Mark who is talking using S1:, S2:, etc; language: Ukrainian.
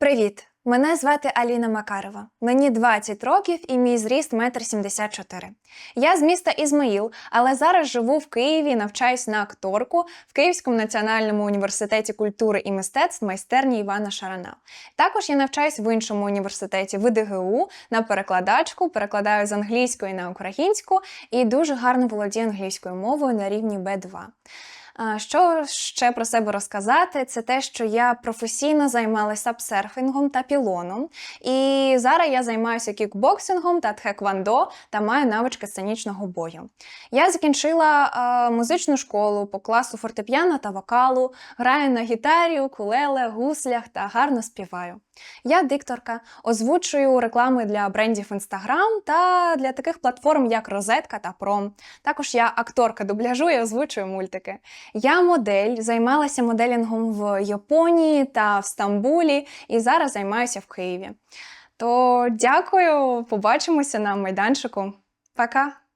S1: Привіт! Мене звати Аліна Макарова. Мені 20 років і мій зріст 1,74 м. Я з міста Ізмаїл, але зараз живу в Києві навчаюсь на акторку в Київському національному університеті культури і мистецтв майстерні Івана Шарана. Також я навчаюсь в іншому університеті в ДГУ на перекладачку, перекладаю з англійської на українську і дуже гарно володію англійською мовою на рівні B2. А, Що ще про себе розказати? Це те, що я професійно займалася сапсерфінгом та пілоном. І зараз я займаюся кікбоксингом та тхеквондо та маю навички сценічного бою. Я закінчила музичну школу по класу фортепіано та вокалу, граю на гітарі, укулеле, гуслях та гарно співаю. Я дикторка, озвучую реклами для брендів Instagram та для таких платформ, як Розетка та Пром. Також я акторка дубляжу і озвучую мультики. Я модель, займалася моделінгом в Японії та в Стамбулі, і зараз займаюся в Києві. То дякую, побачимося на майданчику. Пока!